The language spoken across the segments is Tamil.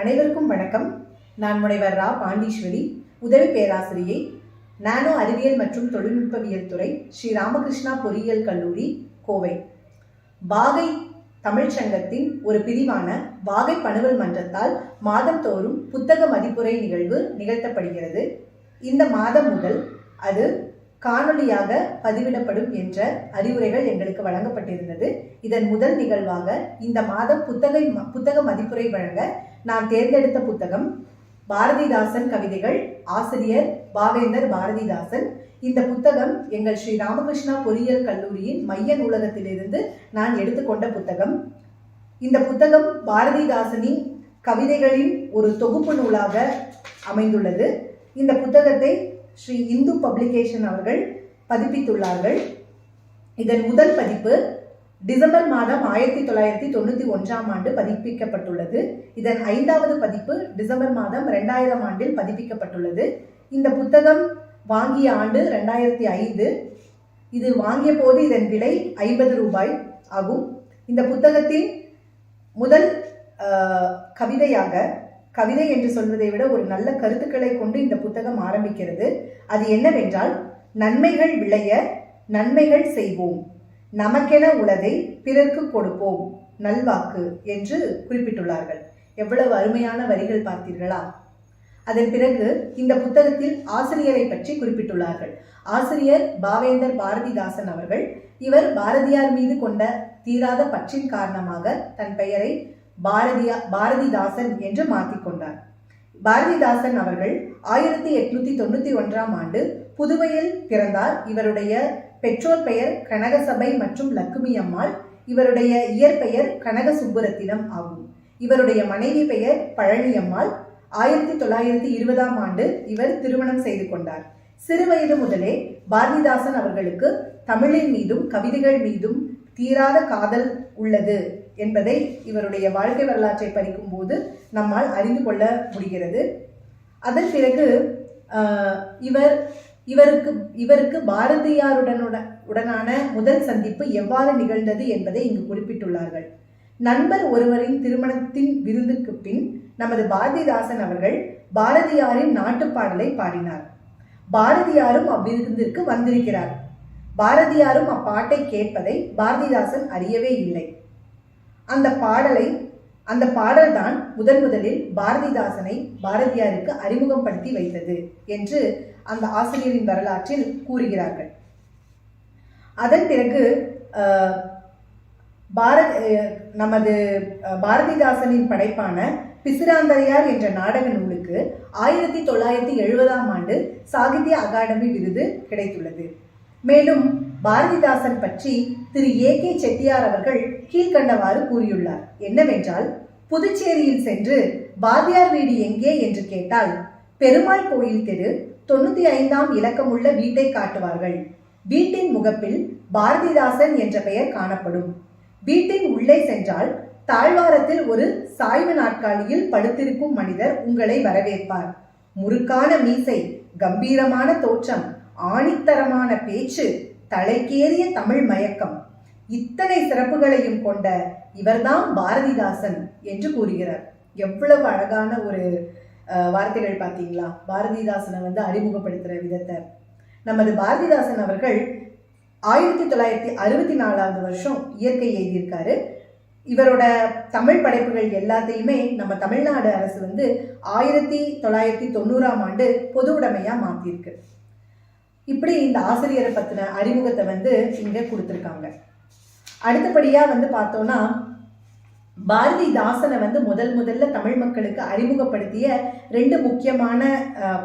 அனைவருக்கும் வணக்கம். நான் முனைவர் ரா. பாண்டீஸ்வரி உதவி பேராசிரியை நானோ அறிவியல் மற்றும் தொழில்நுட்பவியல் துறை ஸ்ரீ ராமகிருஷ்ணா பொறியியல் கல்லூரி கோவை. பாகை தமிழ்ச்சங்கத்தின் ஒரு பிரிவான வாகை பணுவல் மன்றத்தால் மாதந்தோறும் புத்தக மதிப்புரை நிகழ்வு நிகழ்த்தப்படுகிறது. இந்த மாதம் முதல் அது காணொளியாக பதிவிடப்படும் என்ற அறிவுரைகள் எங்களுக்கு வழங்கப்பட்டிருந்தது. இதன் முதல் நிகழ்வாக இந்த மாதம் புத்தகை புத்தக மதிப்புரை வழங்க நான் தேர்ந்தெடுத்த புத்தகம் பாரதிதாசன் கவிதைகள். ஆசிரியர் பாவேந்தர் பாரதிதாசன். இந்த புத்தகம் எங்கள் ஸ்ரீ ராமகிருஷ்ணா பொறியியல் கல்லூரியின் மைய நூலகத்திலிருந்து நான் எடுத்துக்கொண்ட புத்தகம். இந்த புத்தகம் பாரதிதாசனின் கவிதைகளின் ஒரு தொகுப்பு நூலாக அமைந்துள்ளது. இந்த புத்தகத்தை ஸ்ரீ இந்து பப்ளிகேஷன் அவர்கள் பதிப்பித்துள்ளார்கள். இதன் முதல் பதிப்பு டிசம்பர் மாதம் ஆயிரத்தி தொள்ளாயிரத்தி தொண்ணூற்றி ஒன்றாம் ஆண்டு பதிப்பிக்கப்பட்டுள்ளது. இதன் ஐந்தாவது பதிப்பு டிசம்பர் மாதம் ரெண்டாயிரம் ஆண்டில் பதிப்பிக்கப்பட்டுள்ளது. இந்த புத்தகம் வாங்கிய ஆண்டு ரெண்டாயிரத்தி ஐந்து. இது வாங்கிய போது இதன் விலை ஐம்பது ரூபாய் ஆகும். இந்த புத்தகத்தின் முதல் கவிதையாக கவிதை என்று சொல்வதை விட ஒரு நல்ல கருத்துக்களை கொண்டு இந்த புத்தகம் ஆரம்பிக்கிறது. அது என்னவென்றால் நன்மைகள் விளைய நன்மைகள் செய்வோம். நமக்கென உளதை பிறர்க்கு கொடுப்போம் நல்வாக்கு என்று குறிப்பிட்டுள்ளார்கள். எவ்வளவு அருமையான வரிகள் பார்த்தீர்களா? அதன் பிறகு இந்த புத்தகத்தில் ஆசிரியரை பற்றி குறிப்பிட்டுள்ளார்கள். ஆசிரியர் பாவேந்தர் பாரதிதாசன் அவர்கள் இவர் பாரதியார் மீது கொண்ட தீராத பற்றின் காரணமாக தன் பெயரை பாரதியா பாரதிதாசன் என்று மாற்றிக்கொண்டார் பாரதிதாசன் அவர்கள் ஆயிரத்தி எட்நூத்தி தொண்ணூத்தி ஒன்றாம் ஆண்டு புதுவையில் பிறந்தார். இவருடைய பெற்றோர் பெயர் கனகசபை மற்றும் லக்குமி அம்மாள். இவருடைய இயற்பெயர் கனக சுப்புரத்தினம் ஆகும். இவருடைய மனைவி பெயர் பழனியம்மாள் ஆயிரத்தி தொள்ளாயிரத்தி இருபதாம் ஆண்டு இவர் திருமணம் செய்து கொண்டார். சிறுவயது முதலே பாரதிதாசன் அவர்களுக்கு தமிழின் மீதும் கவிதைகள் மீதும் தீராத காதல் உள்ளது என்பதை இவருடைய வாழ்க்கை வரலாற்றை படிக்கும்போது நம்மால் அறிந்து கொள்ள முடிகிறது. அதன் பிறகு இவர் இவருக்கு இவருக்கு பாரதியாருடனுட உடனான முதல் சந்திப்பு எவ்வாறு நிகழ்ந்தது என்பதை இங்கு குறிப்பிட்டுள்ளார்கள். நண்பர் ஒருவரின் திருமணத்தின் விருந்துக்கு பின் நமது பாரதிதாசன் அவர்கள் பாரதியாரின் நாட்டுப்பாடலை பாடினார். பாரதியாரும் அவ்விருந்திற்கு வந்திருக்கிறார். பாரதியாரும் அப்பாட்டை கேட்பதை பாரதிதாசன் அறியவே இல்லை. அந்த பாடலை அந்த பாடல்தான் முதன் முதலில் பாரதிதாசனை பாரதியாருக்கு அறிமுகப்படுத்தி வைத்தது என்று அந்த ஆசிரியரின் வரலாற்றில் கூறுகிறார்கள். அதன் பிறகு பாரத் நமது பாரதிதாசனின் படைப்பான பிசிராந்தரையார் என்ற நாடக நூலுக்கு ஆயிரத்தி தொள்ளாயிரத்தி எழுபதாம் ஆண்டு சாகித்ய அகாடமி விருது கிடைத்துள்ளது. மேலும் பாரதிதாசன் பற்றி திரு ஏ கே செட்டியார் அவர்கள் கீழ்கண்டவாறு கூறியுள்ளார். என்னவென்றால் புதுச்சேரியில் சென்று பாரதியார் வீடு எங்கே என்று கேட்டால் பெருமாள் கோயில் தெரு தொண்ணூத்தி ஐந்தாம் இலக்கமுள்ள வீட்டை காட்டுவார்கள். வீட்டின் முகப்பில் பாரதிதாசன் என்ற பெயர் காணப்படும். வீட்டின் உள்ளே சென்றால் தாழ்வாரத்தில் ஒரு சாய்வு நாற்காலியில் படுத்திருக்கும் மனிதர் உங்களை வரவேற்பார். முறுக்கான மீசை கம்பீரமான தோற்றம் ஆணித்தரமான பேச்சு தலைக்கேறிய தமிழ் மயக்கம் இத்தனை சிறப்புகளையும் கொண்ட இவர்தான் பாரதிதாசன் என்று கூறுகிறார். எவ்வளவு அழகான ஒரு வார்த்தைகள் பார்த்தீங்களா? பாரதிதாசனை வந்து அறிமுகப்படுத்துகிற விதத்தை. நமது பாரதிதாசன் அவர்கள் ஆயிரத்தி தொள்ளாயிரத்தி அறுபத்தி நாலாவது வருஷம் இயற்கை எழுதியிருக்காரு. இவரோட தமிழ் படைப்புகள் எல்லாத்தையுமே நம்ம தமிழ்நாடு அரசு வந்து ஆயிரத்தி தொள்ளாயிரத்தி தொண்ணூறாம் ஆண்டு பொது உடைமையாக மாற்றியிருக்கு இப்படி இந்த ஆசிரியரை பற்றின அறிமுகத்தை வந்து இங்கே கொடுத்துருக்காங்க. அடுத்தபடியாக வந்து பார்த்தோன்னா பாரதிதாசனை வந்து முதல் முதல்ல தமிழ் மக்களுக்கு அறிமுகப்படுத்திய ரெண்டு முக்கியமான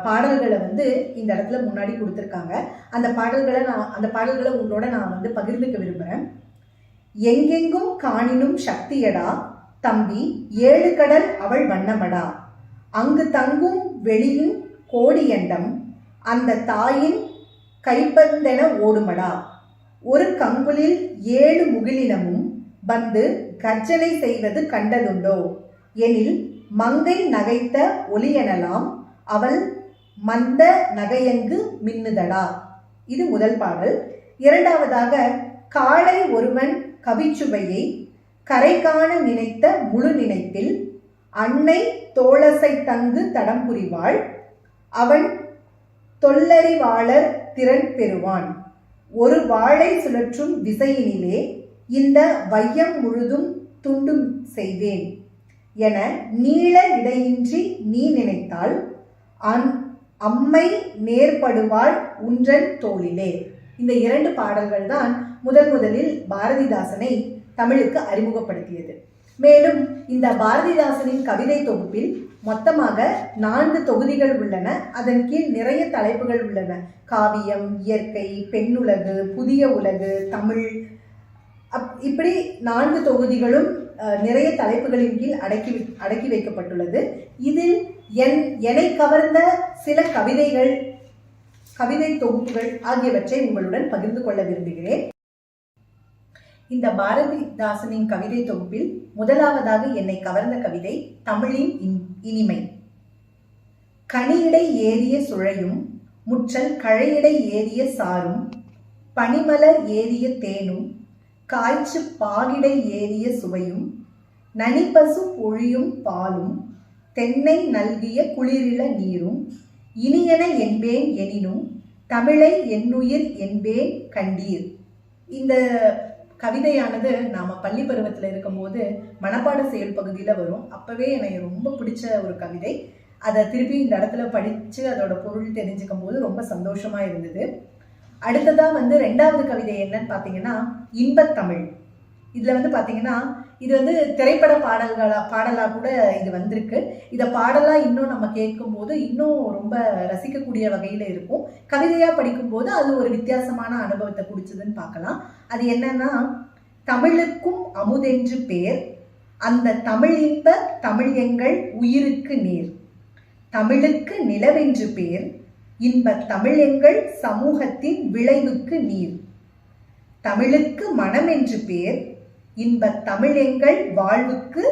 பாடல்களை வந்து இந்த இடத்துல முன்னாடி கொடுத்துருக்காங்க. அந்த பாடல்களை நான் அந்த பாடல்களை உங்களோட நான் வந்து பகிர்ந்துக்க விரும்புகிறேன் எங்கெங்கும் காணினும் சக்தியடா தம்பி ஏழு கடல் அவள் வண்ணமடா. அங்கு தங்கும் வெளியின் கோடியண்டம் அந்த தாயின் கைப்பந்தென ஓடுமடா. ஒரு கங்குலில் ஏழு முகிலினமும் வந்து கர்ஜனை செய்வது கண்டதுண்டோ? எனில் மங்கை நகைத்த ஒளியெனலாம் அவள் மந்த நகையங்கு மின்னுதடா? இது முதல் பாடல். இரண்டாவதாக காளை ஒருவன் கவிச்சுவையை கரை காண நினைத்த முழு நினைப்பில் அன்னை தோளசை தங்கு தடம் புரிவாள். அவன் தொல்லறிவாளர் திறன் பெறுவான். ஒரு வாழை சுழற்றும் விசையினிலே இந்த வையம் முழுதும் துண்டும் செய்வேன். என நீள இடையின்றி நீ நினைத்தால் அந் அம்மை நேர்படுவாள் உன்றன் தோளிலே. இந்த இரண்டு பாடல்கள் தான் முதன் முதலில் பாரதிதாசனை தமிழுக்கு அறிமுகப்படுத்தியது. மேலும் இந்த பாரதிதாசனின் கவிதை தொகுப்பில் மொத்தமாக நான்கு தொகுதிகள் உள்ளன. அதன் கீழ் நிறைய தலைப்புகள் உள்ளன. காவியம் இயற்கை பெண்ணுலகு புதிய உலகு தமிழ் அப் இப்படி நான்கு தொகுதிகளும் நிறைய தலைப்புகளின் கீழ் அடக்கி வை- அடக்கி வைக்கப்பட்டுள்ளது. இதில் என் என்னை கவர்ந்த சில கவிதைகள் கவிதை தொகுப்புகள் ஆகியவற்றை உங்களுடன் பகிர்ந்து கொள்ள விரும்புகிறேன். இந்த பாரதிதாசனின் கவிதை தொகுப்பில் முதலாவதாக என்னை கவர்ந்த கவிதை தமிழின் இன்- இனிமை. கனியிடை ஏறிய சுழையும் முற்றல் கழையிடை ஏறிய சாரும் பனிமலர் ஏறிய தேனும் காய்ச்சு பாகிடை ஏறிய சுவையும் நனிப்பசு பொழியும் பாலும் தென்னை நல்கிய குளிரில நீரும் இனியன என்பேன் எனினும் தமிழை என்னுயிர் என்பேன் கண்டீர். இந்த கவிதையானது நாம் பள்ளி பருவத்தில் இருக்கும்போது மனப்பாட செயல் பகுதியில் வரும். அப்போவே எனக்கு ரொம்ப பிடிச்ச ஒரு கவிதை. அதை திருப்பி இந்த இடத்துல படித்து அதோட பொருள் தெரிஞ்சுக்கும் போது ரொம்ப சந்தோஷமாக இருந்தது. அடுத்ததா வந்து ரெண்டாவது கவிதை என்னன்னு பார்த்தீங்கன்னா இன்பத்தமிழ். இதில் வந்து பார்த்தீங்கன்னா இது வந்து திரைப்பட பாடல்களா பாடலாக கூட இது வந்திருக்கு. இதை பாடலாக இன்னும் நம்ம கேட்கும்போது இன்னும் ரொம்ப ரசிக்கக்கூடிய வகையில் இருக்கும். கவிதையாக படிக்கும்போது அது ஒரு வித்தியாசமான அனுபவத்தை குடிச்சதுன்னு பார்க்கலாம் அது என்னன்னா தமிழுக்கும் அமுதென்று பேர் அந்த தமிழ் இன்ப தமிழ் எங்கள் உயிருக்கு நேர். தமிழுக்கு நிலவென்று பேர் இன்ப தமிழ் எங்கள் சமூகத்தின் விளைவுக்கு நீர். தமிழுக்கு மனம் என்று பேர் இன்ப தமிழ் எங்கள் வாழ்வுக்கு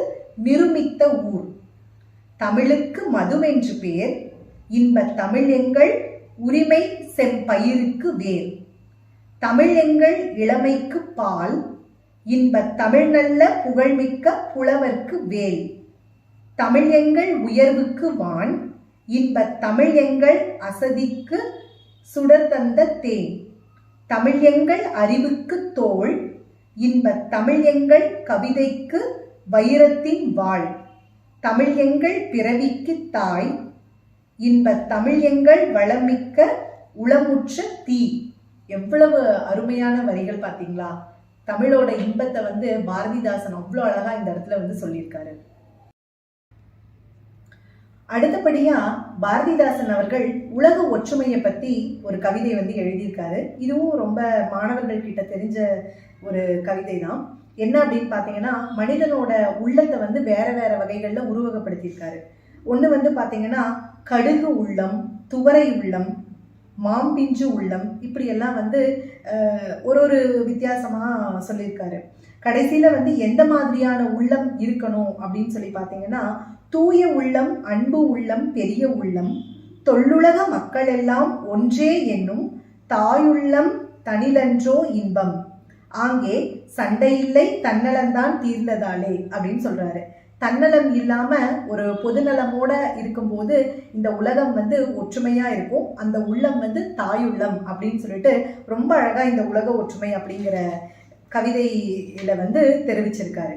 நிருமித்த ஊர். தமிழுக்கு மதும் என்று பேர் இன்ப தமிழ் எங்கள் உரிமை செம்பயிருக்கு வேர். தமிழ் எங்கள் இளமைக்கு பால் இன்ப தமிழ் நல்ல புகழ்மிக்க புலவர்க்கு வேல். தமிழ் எங்கள் உயர்வுக்கு வான் இன்பத் தமிழ் எங்கள் அசதிக்கு சுடர் தந்த தேன். தமிழ் எங்கள் அறிவுக்கு தோல் இன்பத் தமிழ் எங்கள் கவிதைக்கு வைரத்தின் வாழ் தமிழ் எங்கள் பிறவிக்கு தாய் இன்பத் தமிழ் எங்கள் வளமிக்க உளமுற்ற தீ. எவ்வளவு அருமையான வரிகள் பார்த்தீங்களா தமிழோட இன்பத்தை வந்து பாரதிதாசன் அவ்வளோ அழகாக இந்த இடத்துல வந்து சொல்லியிருக்காரு. அடுத்தபடியா பாரதிதாசன் அவர்கள் உலக ஒற்றுமையை பத்தி ஒரு கவிதை வந்து எழுதியிருக்காரு. இதுவும் ரொம்ப மாணவர்கள் கிட்ட தெரிஞ்ச ஒரு கவிதை தான் என்ன அப்படின்னு பார்த்தீங்கன்னா மனிதனோட உள்ளத்தை வந்து வேற வேற வகைகளில் உருவகப்படுத்தியிருக்காரு. ஒன்று வந்து பார்த்தீங்கன்னா கடுகு உள்ளம் துவரை உள்ளம் மாம்பிஞ்சு உள்ளம் இப்படியெல்லாம் வந்து ஒரு ஒரு வித்தியாசமாக சொல்லியிருக்காரு. கடைசியில் வந்து எந்த மாதிரியான உள்ளம் இருக்கணும் அப்படின்னு சொல்லி பார்த்தீங்கன்னா தூய உள்ளம் அன்பு உள்ளம் பெரிய உள்ளம் தொல்லுலக மக்கள் எல்லாம் ஒன்றே என்னும் தாயுள்ளம் தனிலன்றோ இன்பம். ஆங்கே சண்டையில்லை தன்னலந்தான் தீர்ந்ததாலே அப்படின்னு சொல்றாரு. தன்னலம் இல்லாம ஒரு பொதுநலமோட இருக்கும்போது இந்த உலகம் வந்து ஒற்றுமையா இருக்கும். அந்த உள்ளம் வந்து தாயுள்ளம் அப்படின்னு சொல்லிட்டு ரொம்ப அழகா இந்த உலக ஒற்றுமை அப்படிங்கிற கவிதையில வந்து தெரிவிச்சிருக்காரு.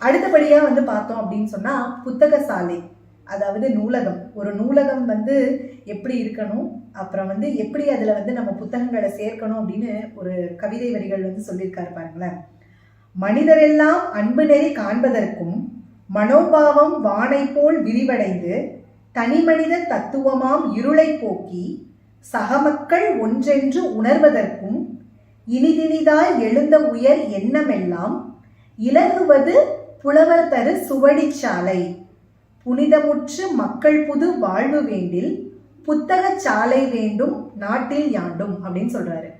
அடுத்தபடியா வந்து பார்த்தோம் அப்படின்னு சொன்னா புத்தக சாலை அதாவது நூலகம். ஒரு நூலகம் வந்து எப்படி இருக்கணும் அப்புறம் வந்து எப்படி அதுல வந்து நம்ம புத்தகங்களை சேர்க்கணும் அப்படின்னு ஒரு கவிதை வரிகள் வந்து சொல்லியிருக்காரு பாருங்களேன். மனிதரெல்லாம் அன்பு நெறி காண்பதற்கும் மனோபாவம் வானை போல் விரிவடைந்து தனிமனித தத்துவமாம் இருளை போக்கி சகமக்கள் ஒன்றென்று உணர்வதற்கும் இனிதினிதாய் எழுந்த உயர் எண்ணமெல்லாம் இலகுவது புலவர் தரு சுவடிச்சாலை புனிதமுற்று மக்கள் புது வாழ்வு வேண்டில் புத்தகச் சாலை வேண்டும் நாட்டில் யாண்டும் அப்படின்னு சொல்றாரு.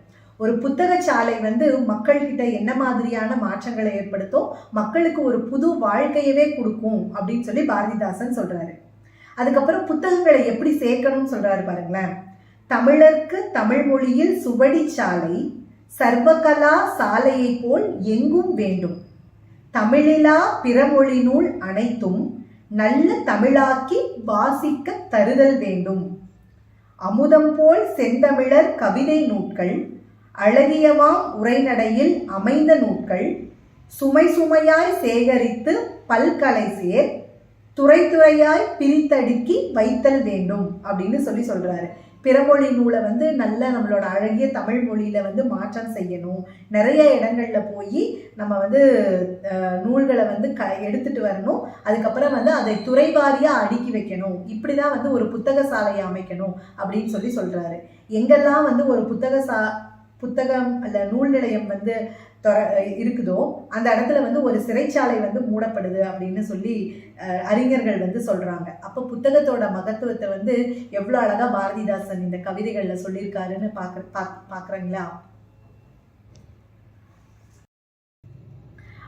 ஒரு புத்தக சாலை வந்து மக்கள்கிட்ட என்ன மாதிரியான மாற்றங்களை ஏற்படுத்தும்? மக்களுக்கு ஒரு புது வாழ்க்கையவே கொடுக்கும் அப்படின்னு சொல்லி பாரதிதாசன் சொல்றாரு. அதுக்கப்புறம் புத்தகங்களை எப்படி சேர்க்கணும்னு சொல்றாரு பாருங்களேன். தமிழர்க்கு தமிழ் மொழியில் சுவடி சாலை சர்வகலா சாலையை போல் எங்கும் வேண்டும். தமிழிலா பிறமொழி நூல் அனைத்தும் நல்ல தமிழாக்கி வாசிக்க தருதல் வேண்டும். அமுதம் போல் செந்தமிழர் கவிதை நூட்கள் அழகியவாம் உரைநடையில் அமைந்த நூல்கள் சுமை சுமையாய் சேகரித்து பல்கலை சேர் துறை துறையாய் பிரித்தடுக்கி வைத்தல் வேண்டும் அப்படின்னு சொல்லி சொல்றாரு. பிறமொழி நூலை வந்து நல்ல நம்மளோட அழகிய தமிழ் மொழியில வந்து மாற்றம் செய்யணும். நிறைய இடங்கள்ல போய் நம்ம வந்து நூல்களை வந்து க எடுத்துட்டு வரணும். அதுக்கப்புறம் வந்து அதை துறைவாரியா அடுக்கி வைக்கணும். இப்படிதான் வந்து ஒரு புத்தக சாலையை அமைக்கணும் அப்படின்னு சொல்லி சொல்றாரு. எங்கெல்லாம் வந்து ஒரு புத்தக சா புத்தகம் அல்ல நூல் நிலையம் வந்து தொர- இருக்குதோ அந்த இடத்துல வந்து ஒரு சிறைச்சாலை வந்து மூடப்படுது அப்படின்னு சொல்லி அறிஞர்கள் வந்து சொல்கிறாங்க அப்போ புத்தகத்தோட மகத்துவத்தை வந்து எவ்வளோ அழகாக பாரதிதாசன் இந்த கவிதைகளில் சொல்லியிருக்காருன்னு பார்க்க பாக் பார்க்குறீங்களா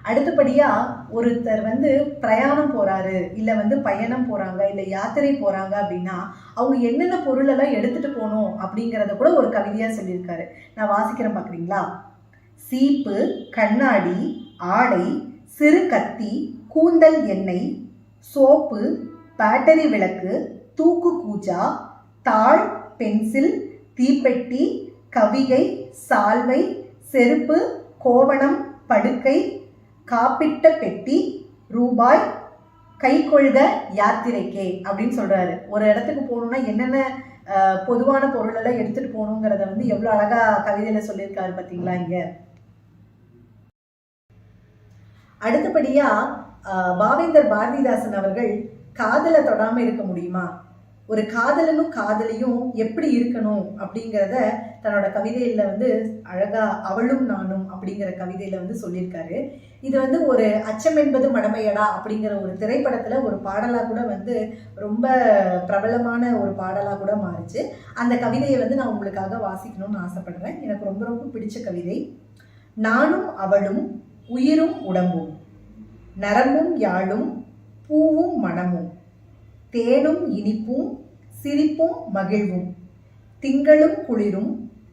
அடுத்தபடியாக ஒருத்தர் வந்து பிரயாணம் போகிறாரு இல்லை வந்து பயணம் போகிறாங்க இல்லை யாத்திரை போகிறாங்க அப்படின்னா அவங்க என்னென்ன பொருளெல்லாம் எடுத்துகிட்டு போகணும் அப்படிங்கிறத கூட ஒரு கவிதையாக சொல்லியிருக்காரு. நான் வாசிக்கிறேன் பார்க்குறீங்களா? சீப்பு கண்ணாடி ஆடை சிறு கத்தி கூந்தல் எண்ணெய் சோப்பு பேட்டரி விளக்கு தூக்கு கூஜா தாள் பென்சில் தீப்பெட்டி கவிகை சால்வை செருப்பு கோவணம் படுக்கை காப்பிட்ட பெட்டி ரூபாய் கைக்கொள்க யாத்திரைக்கே அப்படின்னு சொல்றாரு. ஒரு இடத்துக்கு போகணும்னா என்னென்ன பொதுவான பொருள் எல்லாம் எடுத்துட்டு போகணுங்கிறத வந்து எவ்வளோ அழகா கவிதையில சொல்லியிருக்காரு பார்த்தீங்களா இங்க. அடுத்தபடியா பாவேந்தர் பாரதிதாசன் அவர்கள் காதலை தொடாம இருக்க முடியுமா? ஒரு காதலனும் காதலியும் எப்படி இருக்கணும் அப்படிங்கிறத தன்னோட கவிதையில வந்து அழகா அவளும் நானும் அப்படிங்கிற கவிதையில வந்து சொல்லியிருக்காரு. இது வந்து ஒரு அச்சம் என்பது மடமையடா அப்படிங்கிற ஒரு திரைப்படத்துல ஒரு பாடலா கூட வந்து ரொம்ப பிரபலமான ஒரு பாடலா கூட மாறுச்சு. அந்த கவிதையை வந்து நான் உங்களுக்காக வாசிக்கணும்னு ஆசைப்படுறேன். எனக்கு ரொம்ப ரொம்ப பிடிச்ச கவிதை நானும் அவளும் உயிரும் உடம்பும் நரம்பும் யாழும் பூவும் மணமும் தேனும் இனிப்பும் சிரிப்பும் மகிழ்வும். திங்களும் குளிரும்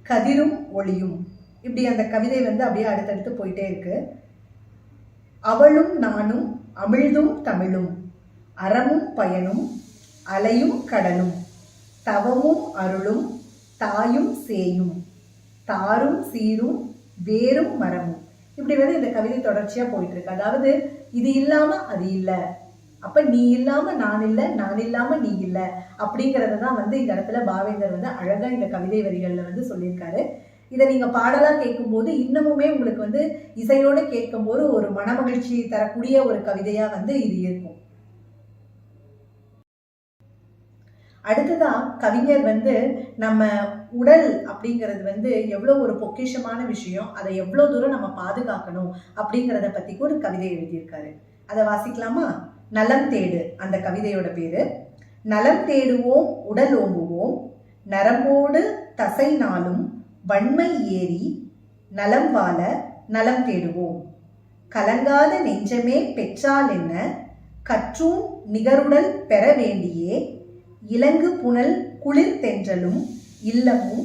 கதிரும் ஒளியும். இப்படி அந்த கவிதை வந்து அப்படியே அடுத்தடுத்து போயிட்டே இருக்கு. அவளும் நானும் அமிழ்தும் தமிழும். அறமும் பயனும் அலையும் கடலும். தவமும் அருளும் தாயும் சேயும். தாரும் சீரும் வேரும் மரமும். இப்படி வந்து இந்த கவிதை தொடர்ச்சியாக போயிட்டு இருக்கு. அதாவது இது இல்லாமல் அது இல்லை. அப்ப நீ இல்லாம நான் இல்ல நான் இல்லாம நீ இல்ல அப்படிங்கறத தான் வந்து இந்த இடத்துல பாவேந்தர் வந்து அழகா இந்த கவிதை வரிகள்ல வந்து சொல்லியிருக்காரு. இதை நீங்க பாடலா கேட்கும்போது இன்னமுமே உங்களுக்கு வந்து இசையோட கேட்கும்போது ஒரு மனமகிழ்ச்சி தரக்கூடிய ஒரு கவிதையா வந்து இது இருக்கும். அடுத்ததா கவிஞர் வந்து நம்ம உடல் அப்படிங்கிறது வந்து எவ்வளோ ஒரு பொக்கிஷமான விஷயம் அதை எவ்வளோ தூரம் நம்ம பாதுகாக்கணும் அப்படிங்கிறத பத்தி ஒரு கவிதை எழுதியிருக்காரு. அதை வாசிக்கலாமா? நலம் தேடு அந்த கவிதையோட பேரு. நலம் தேடுவோம் உடல் ஓம்புவோம் நரம்போடு தசை நாளும் வன்மை ஏறி நலம் வாழ நலம் தேடுவோம். கலங்காத நெஞ்சமே பெற்றால் என்ன? கற்றும் நிகருடல் பெற வேண்டியே. இலங்கு புனல் குளிர் தென்றலும் இல்லமும்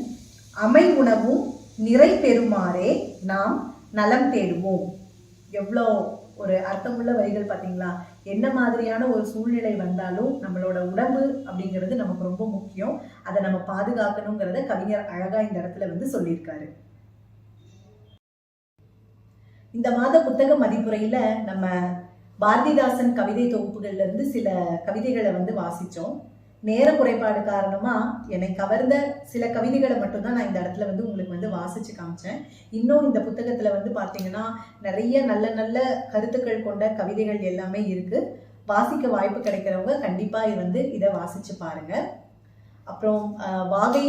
அமை உணவும் நிறை பெறுமாறே நாம் நலம் தேடுவோம். எவ்வளோ ஒரு அர்த்தமுள்ள வரிகள் பார்த்தீங்களா? என்ன மாதிரியான ஒரு சூழ்நிலை வந்தாலும் நம்மளோட உடம்பு அப்படிங்கிறது நமக்கு ரொம்ப முக்கியம். அதை நம்ம பாதுகாக்கணுங்கிறத கவிஞர் அழகா இந்த இடத்துல வந்து சொல்லியிருக்காரு. இந்த மாத புத்தக மதிப்புரையில நம்ம பாரதிதாசன் கவிதை தொகுப்புகள்ல இருந்து சில கவிதைகளை வந்து வாசிச்சோம். நேர குறைபாடு காரணமா என்னை கவர்ந்த சில கவிதைகளை மட்டும்தான் நான் இந்த இடத்துல வந்து உங்களுக்கு வந்து வாசிச்சு காமிச்சேன். இன்னும் இந்த புத்தகத்துல வந்து பாத்தீங்கன்னா நிறைய நல்ல நல்ல கருத்துக்கள் கொண்ட கவிதைகள் எல்லாமே இருக்கு. வாசிக்க வாய்ப்பு கிடைக்கிறவங்க கண்டிப்பா இது வந்து இதை வாசிச்சு பாருங்க. அப்புறம் ஆஹ், வாகை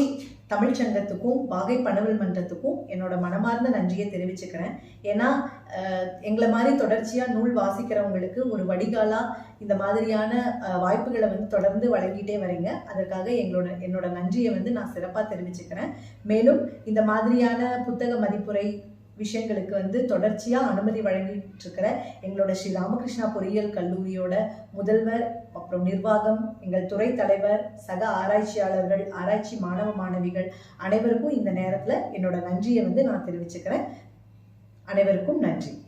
தமிழ்ச் சங்கத்துக்கும் வாகை பணவல் மன்றத்துக்கும் என்னோட மனமார்ந்த நன்றியை தெரிவிச்சுக்கிறேன். ஏன்னா எங்களை மாதிரி தொடர்ச்சியாக நூல் வாசிக்கிறவங்களுக்கு ஒரு வடிகாலாக இந்த மாதிரியான வாய்ப்புகளை வந்து தொடர்ந்து வழங்கிட்டே வரீங்க. அதற்காக எங்களோட என்னோட நன்றியை வந்து நான் சிறப்பாக தெரிவிச்சுக்கிறேன். மேலும் இந்த மாதிரியான புத்தக மதிப்புரை விஷயங்களுக்கு வந்து தொடர்ச்சியாக அனுமதி வழங்கிட்டு இருக்கிற எங்களோட ஸ்ரீ ராமகிருஷ்ணா பொறியியல் கல்லூரியோட முதல்வர் அப்புறம் நிர்வாகம் எங்கள் துறை தலைவர் சக ஆராய்ச்சியாளர்கள் ஆராய்ச்சி மாணவ மாணவிகள் அனைவருக்கும் இந்த நேரத்தில் என்னோட நன்றியை வந்து நான் தெரிவிச்சுக்கிறேன். அனைவருக்கும் நன்றி.